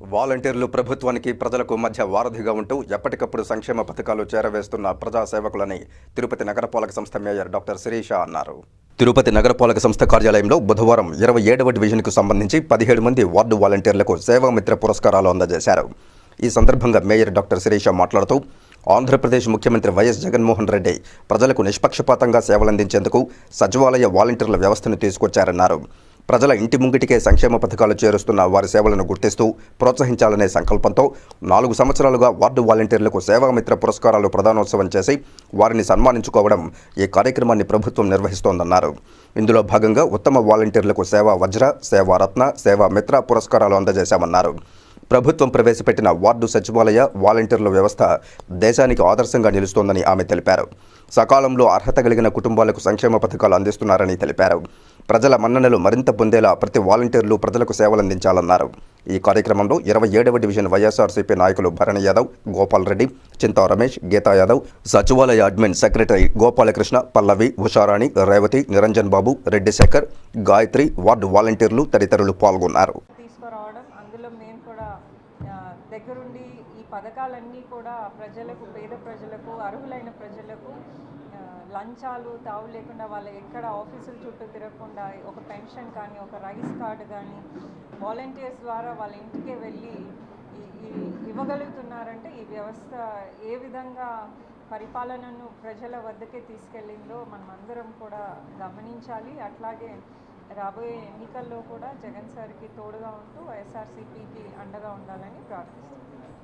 వాలంటీర్లు ప్రభుత్వానికి ప్రజలకు మధ్య వారధిగా ఉంటూ ఎప్పటికప్పుడు సంక్షేమ పథకాలు చేరవేస్తున్న ప్రజాసేవకులని తిరుపతి నగరపాలక సంస్థ మేయర్ డాక్టర్ శిరీష అన్నారు. తిరుపతి నగరపాలక సంస్థ కార్యాలయంలో బుధవారం ఇరవై ఏడవ డివిజన్కు సంబంధించి పదిహేడు మంది వార్డు వాలంటీర్లకు సేవామిత్ర పురస్కారాలు అందజేశారు. ఈ సందర్భంగా మేయర్ డాక్టర్ శిరీష మాట్లాడుతూ ఆంధ్రప్రదేశ్ ముఖ్యమంత్రి వైఎస్ జగన్మోహన్ రెడ్డి ప్రజలకు నిష్పక్షపాతంగా సేవలందించేందుకు సచివాలయ వాలంటీర్ల వ్యవస్థను తీసుకొచ్చారన్నారు. ప్రజల ఇంటి ముంగిటికే సంక్షేమ పథకాలు చేరుస్తున్న వారి సేవలను గుర్తిస్తూ ప్రోత్సహించాలనే సంకల్పంతో నాలుగు సంవత్సరాలుగా వార్డు వాలంటీర్లకు సేవామిత్ర పురస్కారాలు ప్రదానోత్సవం చేసి వారిని సన్మానించుకోవడం ఈ కార్యక్రమాన్ని ప్రభుత్వం నిర్వహిస్తోందన్నారు. ఇందులో భాగంగా ఉత్తమ వాలంటీర్లకు సేవా వజ్ర సేవారత్న సేవా మిత్ర పురస్కారాలు అందజేశామన్నారు. ప్రభుత్వం ప్రవేశపెట్టిన వార్డు సచివాలయ వాలంటీర్ల వ్యవస్థ దేశానికి ఆదర్శంగా నిలుస్తోందని ఆమె తెలిపారు. సకాలంలో అర్హత కలిగిన కుటుంబాలకు సంక్షేమ పథకాలు అందిస్తున్నారని తెలిపారు. ప్రజల మన్ననలు మరింత పొందేలా ప్రతి వాలంటీర్లు ప్రజలకు సేవలందించాలన్నారు ఈ కార్యక్రమంలో ఇరవై ఏడవ డివిజన్ వైఎస్ఆర్సీపీ నాయకులు భరణి యాదవ్ గోపాల్ రెడ్డి చింతా రమేష్ గీతా యాదవ్ సచివాలయ admin secretary Gopalakrishna Pallavi Usharani Revathi Niranjan Babu Reddy Shekar Gayathri ward వాలంటీర్లు తదితరులు పాల్గొన్నారు. దగ్గరుండి ఈ పథకాలన్నీ కూడా ప్రజలకు పేద ప్రజలకు అర్హులైన ప్రజలకు లంచాలు తావు లేకుండా వాళ్ళు ఎక్కడ ఆఫీసుల చుట్టూ తిరగకుండా ఒక పెన్షన్ కానీ ఒక రైస్ కార్డు కానీ వాలంటీర్స్ ద్వారా వాళ్ళ ఇంటికే వెళ్ళి ఇవ్వగలుగుతున్నారంటే ఈ వ్యవస్థ ఏ విధంగా పరిపాలనను ప్రజల వద్దకే తీసుకెళ్ళిందో మనం అందరం కూడా గమనించాలి. అట్లాగే రాబోయే ఎన్నికల్లో కూడా జగన్ సార్కి తోడుగా ఉంటూ వైఎస్ఆర్సీపీకి అండగా ఉండాలని ప్రార్థిస్తున్నాను